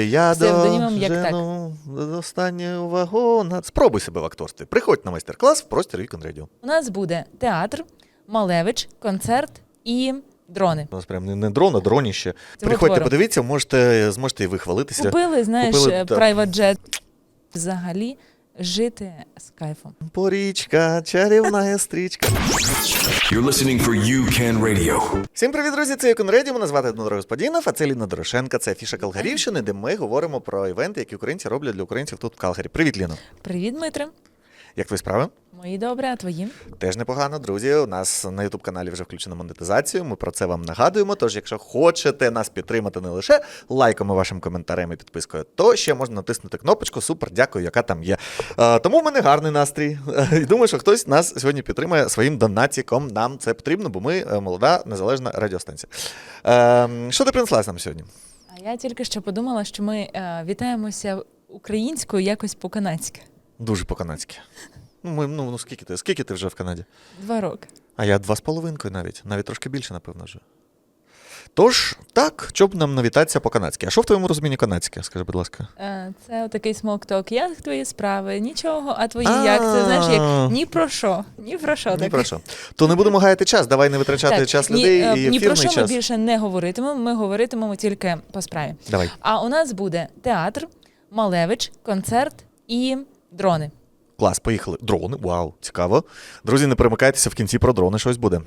Я Псевдонімом як дожену до останнього вагона. Спробуй себе в акторстві. Приходь на майстер-клас в простір Вікон Радіо. У нас буде театр, Малевич, концерт і дрони. У нас прям не, не дрон, а дроніще. Це Приходьте, витвори. подивіться, можете, зможете і ви хвалитися. Купили, знаєш, Купили, так. private jet. Взагалі жити з кайфом. Порічка, чарівна стрічка. You're listening for UCAN Radio. Всім привіт, друзі! Це Юкон Реді. Мене звати Дмитро Господінов, а це Ліна Дорошенка. Це фіша Калгарівщини, де ми говоримо про івенти, які українці роблять для українців тут в Калгарі. Привіт, Ліно. Привіт, Дмитре. Як твої справи? Мої добре, а твої? Теж непогано, друзі. У нас на youtube каналі вже включено монетизацію. Ми про це вам нагадуємо. Тож, якщо хочете нас підтримати не лише лайками, вашим коментарем і підпискою, то ще можна натиснути кнопочку Супер, дякую, яка там є. Тому в мене гарний настрій. І думаю, що хтось нас сьогодні підтримає своїм донатіком. Нам це потрібно, бо ми е, молода незалежна радіостанція. Е, що ти принесла нам сьогодні? А я тільки що подумала, що ми е, вітаємося українською якось по-канадськи. Дуже по-канадськи. Ну, ми, ну, ну скільки ти? Скільки ти вже в Канаді? Два роки. А я два з половинкою навіть, навіть трошки більше, напевно, вже. Тож, так, щоб нам навітатися по-канадськи. А що в твоєму розумінні канадське, скажи, будь ласка? Е, Це такий смок-ток. Як твої справи? Нічого, а твої як? Це знаєш, як ні про що. Ні про що Ні таке. про що. То не будемо гаяти час, давай не витрачати Так, час ні, людей е, і ні про ефірний що ми час. більше не говоритимемо. Ми говоритимемо тільки по справі. Давай. А у нас буде театр, Малевич, концерт і дрони. Клас, поїхали. Дрони, вау, цікаво. Друзі, не перемикайтеся в кінці про дрони, щось буде.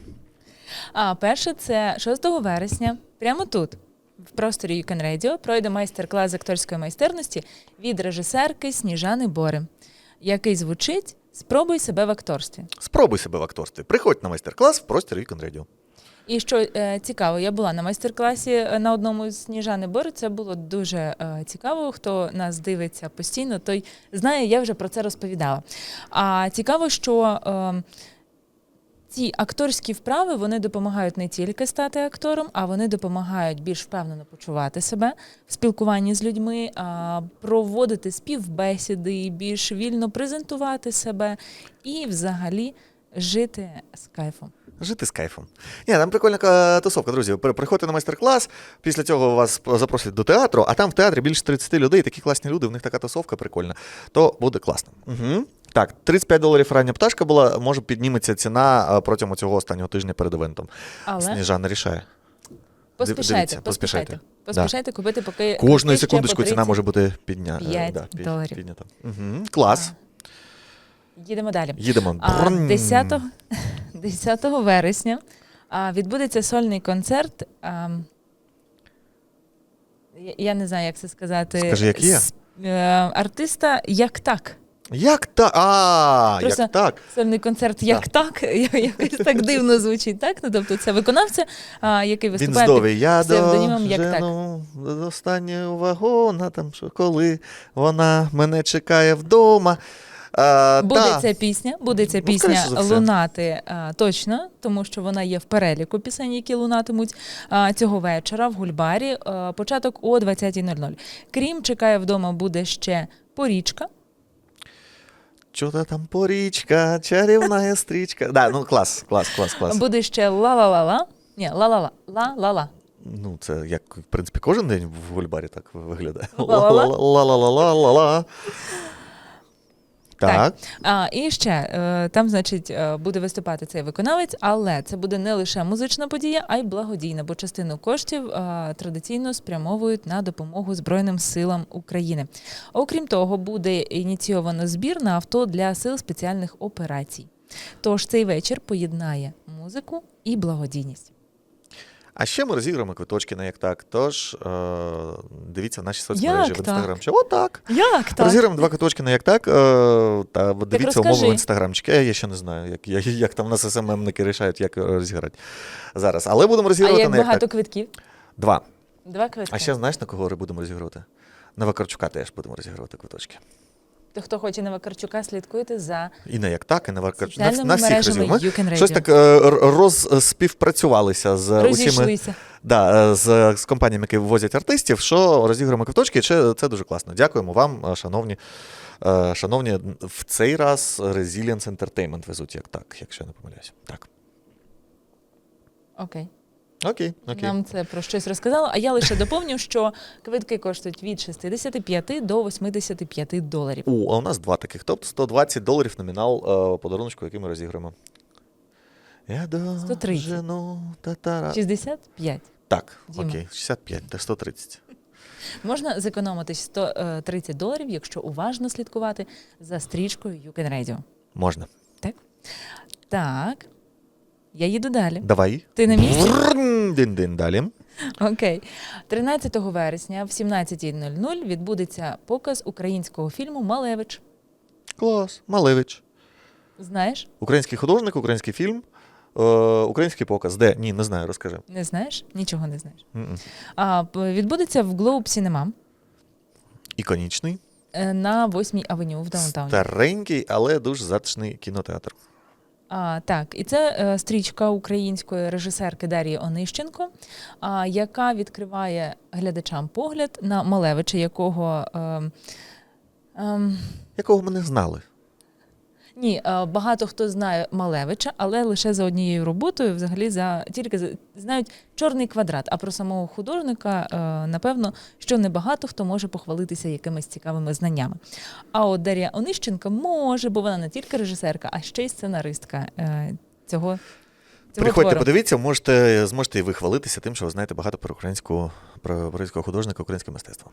А перше це 6 вересня, прямо тут, в просторі You Can Radio, пройде майстер-клас з акторської майстерності від режисерки Сніжани Бори, який звучить Спробуй себе в акторстві. Спробуй себе в акторстві. Приходь на майстер-клас в простір Weekend Radio. І що е, цікаво, я була на майстер-класі е, на одному з Сніжани Бори. Це було дуже е, цікаво. Хто нас дивиться постійно, той знає, я вже про це розповідала. А цікаво, що е, ці акторські вправи вони допомагають не тільки стати актором, а вони допомагають більш впевнено почувати себе в спілкуванні з людьми, проводити співбесіди, більш вільно презентувати себе і взагалі жити з кайфом. Жити з кайфом. Ні, там прикольна тусовка, друзі. Приходьте на майстер-клас, після цього вас запросять до театру, а там в театрі більше 30 людей, такі класні люди, в них така тусовка прикольна. То буде класно. Угу. Так, 35 доларів рання пташка була, може підніметься ціна протягом цього останнього тижня перед івентом. Але Сніжана рішає. поспішайте, дивіться, поспішайте. поспішайте. Поспішайте купити, поки Кожної секундочку ціна може бути підня... е, П'ять пі- доларів. піднята. Угу. Клас. Їдемо далі. Їдемо. А, 10, 10 вересня відбудеться сольний концерт. Я- не знаю, як це сказати. Скажи, як є. Е, артиста як так. Як так? А, Просто як так? Сольний концерт як так. Якось так дивно звучить, так? Ну, тобто це виконавця, а, який Він виступає здовий. під Я псевдонімом як так. до останнього вагона, там що коли вона мене чекає вдома. А, Буде та. ця пісня, буде ця Ну, пісня за лунати а, точно, тому що вона є в переліку пісень, які лунатимуть а, цього вечора в Гульбарі. А, початок о 20.00. Крім чекає вдома, буде ще порічка. Чого там порічка, чарівна стрічка. Да, ну клас, клас, клас, клас. Буде ще ла-ла-ла-ла. Ні, ла-ла-ла. Ла-ла-ла. Ну, це як, в принципі, кожен день в Гульбарі так виглядає. Ла-ла-ла. Так. А, і ще е, там, значить, е, буде виступати цей виконавець, але це буде не лише музична подія, а й благодійна, бо частину коштів е, традиційно спрямовують на допомогу Збройним силам України. Окрім того, буде ініційовано збір на авто для сил спеціальних операцій. Тож цей вечір поєднає музику і благодійність. А ще ми розіграємо квиточки на як так. Тож е, дивіться наші соцмережі Як в так? інстаграм. Отак. Як так? Розіграємо два квиточки на як так. Е, та дивіться умови в інстаграмчики. Я, я ще не знаю, як, як, як там нас СММники рішають, як розіграти зараз. Але будемо А як на як багато так. квитків? Два. Два квитки. А ще знаєш, на кого будемо розігрувати? На Вакарчука теж будемо розігрувати квиточки. То хто хоче на Вакарчука, слідкуйте за І на як так, і на Вакарчука. На, на всіх Radio. Щось так е, розспівпрацювалися з усіми. Да, е, з, з компаніями, які ввозять артистів, що розіграємо квиточки, чи це дуже класно. Дякуємо вам, е, шановні. е, Шановні, в цей раз Resilience Entertainment везуть як так, якщо я не помиляюсь. Так. Окей. Окей, окей. Нам це про щось розказало. А я лише доповню, що квитки коштують від 65 до 85 доларів. У, а у нас два таких. Тобто 120 доларів номінал е, подаруночку, який ми розіграємо. Я до 130. жену татара. 65. Так, Діма. окей, 65, та 130. Можна зекономити 130 доларів, якщо уважно слідкувати за стрічкою You Can Radio. Можна. Так? Так. Я їду далі. Давай. Ти на місці? Дин-дин далі. Окей. 13 вересня в 17.00 відбудеться показ українського фільму Малевич. Клас. Малевич. Знаєш? Український художник, український фільм, е, український показ. Де? Ні, не знаю, розкажи. Не знаєш? Нічого не знаєш. А, п- відбудеться в Globe Cinema Іконічний, е, на 8-й авеню в Даунтауні. старенький, але дуже затишний кінотеатр. А, так, і це е, стрічка української режисерки Дарії Онищенко, а, яка відкриває глядачам погляд на Малевича, якого. Е, е, Якого ми не знали. Ні, е, багато хто знає Малевича, але лише за однією роботою, взагалі за тільки за- знають чорний квадрат. А про самого художника, е, напевно, що небагато хто може похвалитися якимись цікавими знаннями. А от Дар'я Онищенка може, бо вона не тільки режисерка, а ще й сценаристка е, цього. Приходьте, твору. подивіться, можете, зможете і ви хвалитися тим, що ви знаєте багато про українську, про українського художника, українське мистецтво.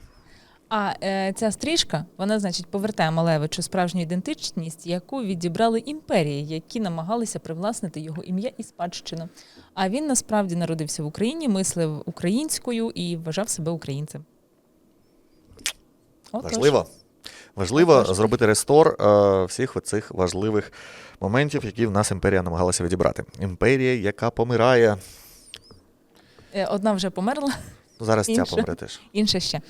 А е, ця стрічка, вона, значить, повертає Малевичу справжню ідентичність, яку відібрали імперії, які намагалися привласнити його ім'я і спадщину. А він насправді народився в Україні, мислив українською і вважав себе українцем. Отож. Важливо. Важливо зробити рестор е, всіх оцих важливих моментів, які в нас імперія намагалася відібрати. Імперія, яка помирає. Е, Одна вже померла, Ну, зараз ця Інша. помре теж. інша ще.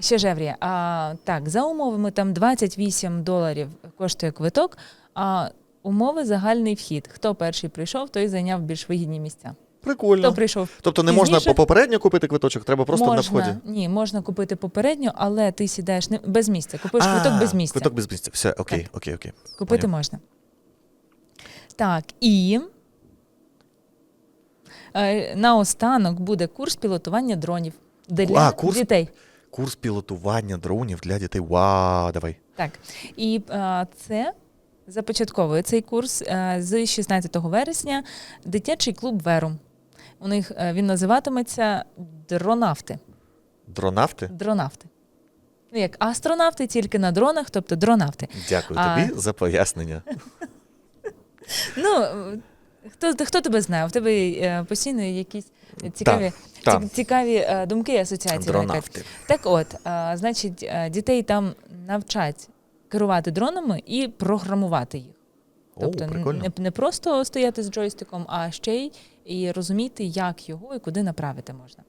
Ще жеврія. А, так, за умовами там 28 доларів коштує квиток, а умови загальний вхід. Хто перший прийшов, той зайняв більш вигідні місця. Прикольно. Хто прийшов Тобто не можна пізніше? попередньо купити квиточок, треба просто можна, на вході. Ні, можна купити попередньо, але ти сідаєш не без місця. Купуєш А, квиток без місця. Квиток без місця. Все, окей, окей, окей. Купити поняв. можна. Так, і е, наостанок буде курс пілотування дронів для А, курс? дітей. Курс пілотування дронів для дітей. Вау, давай. Так. І е, це започатковує цей курс е, з 16 вересня дитячий клуб Верум. У них е, він називатиметься Дронавти. Дронавти? Дронавти. Ну, як астронавти, тільки на дронах, тобто дронавти. Дякую А- тобі за пояснення. Ну, хто, хто тебе знає? У тебе постійно якісь цікаві, так. цікаві е, думки і асоціації. Дронавти. Так от, е, значить, е, дітей там навчать керувати дронами і програмувати їх. Тобто О, прикольно. не, не просто стояти з джойстиком, а ще й і розуміти, як його і куди направити можна.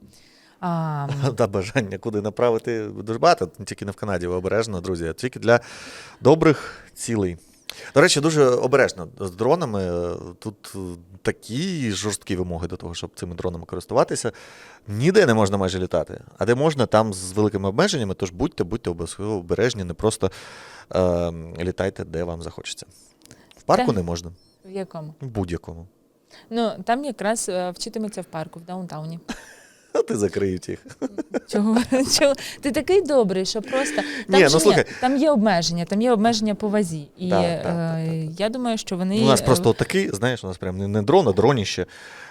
А, Да, бажання куди направити дуже багато, тільки не в Канаді, ви обережно, друзі, а тільки для добрих цілей. До речі, дуже обережно з дронами. Тут такі жорсткі вимоги до того, щоб цими дронами користуватися. Ніде не можна майже літати. А де можна, там з великими обмеженнями. Тож будьте, будьте обов'язково обережні, не просто е, літайте, де вам захочеться. В парку Так. не можна, в якому? в будь-якому. Ну, там якраз е, вчитиметься в парку, в даунтауні. А ти закриють їх. Чого? Чого? Ти такий добрий, що просто там, Ні, ну, ж слухай. там є обмеження, там є обмеження по вазі. І Так, так, е, так, так. я думаю, що вони. У нас е, просто такий, знаєш, у нас прям не, не дрон, а дроніще.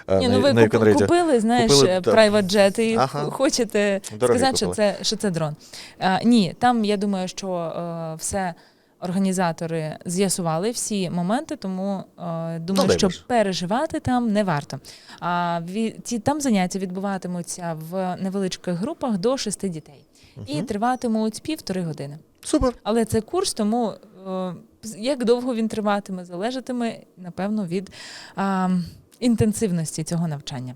е, Ні, ну ви на куп- купили, знаєш, Купили, е, так. private jet і Ага. хочете Дорогі сказати, що купили. це, що це дрон. А, ні, там я думаю, що е, все організатори з'ясували всі моменти, тому е, думаю, що переживати там не варто. А ві- ці там заняття відбуватимуться в невеличких групах до шести дітей і триватимуть півтори години. Супер. Але це курс, тому е, як довго він триватиме, залежатиме, напевно, від а, інтенсивності цього навчання.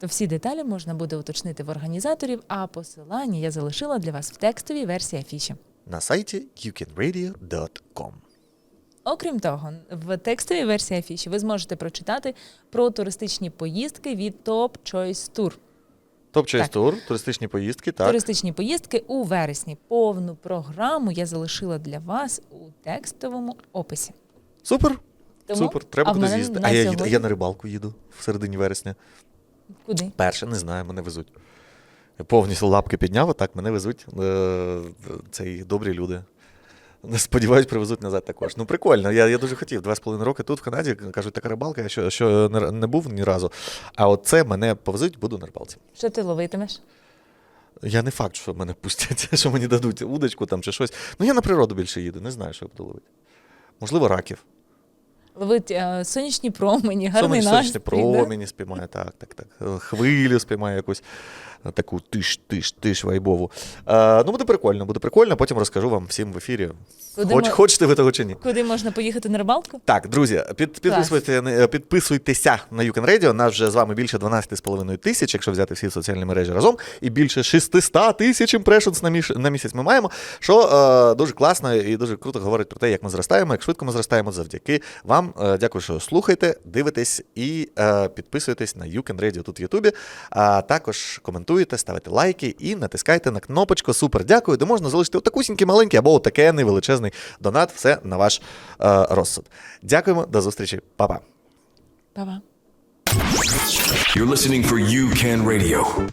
То всі деталі можна буде уточнити в організаторів, а посилання я залишила для вас в текстовій версії афіші. На сайті youcanradio.com. Окрім того, в текстовій версії афіші ви зможете прочитати про туристичні поїздки від Top Choice Tour. Топ Choice Так. Tour, туристичні поїздки, так. Туристичні поїздки у вересні. Повну програму я залишила для вас у текстовому описі. Супер. Тому- Супер. Треба а в мене на А я, їду, сьогодні- я на рибалку їду в середині вересня. Куди? Перше, не знаю, мене везуть. Повністю лапки підняв, отак мене везуть. Е, Цей добрі люди. Сподіваюсь, привезуть назад також. Ну, прикольно. Я, я дуже хотів. Два з половиною роки тут, в Канаді, кажуть, така рибалка, я що, що не, не був ні разу. А от це мене повезуть, буду на рибалці. Що ти ловитимеш? Я не факт, що мене пустять, що мені дадуть удочку там чи щось. Ну, я на природу більше їду, не знаю, що я буду ловити. Можливо, раків. Ловить е, сонячні промені, гарний Сонячні настрій. да? промені спіймає, так, так, так. Е, Хвилю спіймає якусь таку тиш-тиш-тиш вайбову. Е, ну, буде прикольно, буде прикольно. Потім розкажу вам всім в ефірі. Куди Хоч, ми- Хочете ви того чи ні? Куди можна поїхати на рибалку? Так, друзі, під, підписуйте, підписуйтеся на YouCan Radio. Нас вже з вами більше 12,5 тисяч, якщо взяти всі соціальні мережі разом, і більше 600 тисяч імпрешенс на, між, на місяць ми маємо, що е, дуже класно і дуже круто говорить про те, як ми зростаємо, як швидко ми зростаємо завдяки вам. Е, дякую, що слухаєте, дивитесь і е, підписуєтесь на YouCan Radio тут в Ютубі. А також коментуєте, ставите лайки і натискайте на кнопочку Супер дякую, де можна залишити отакусінький маленький або отакенний величезний донат. Все на ваш е, розсуд. Дякуємо, до зустрічі, Па-па. Па-па. You're listening for You Can Radio.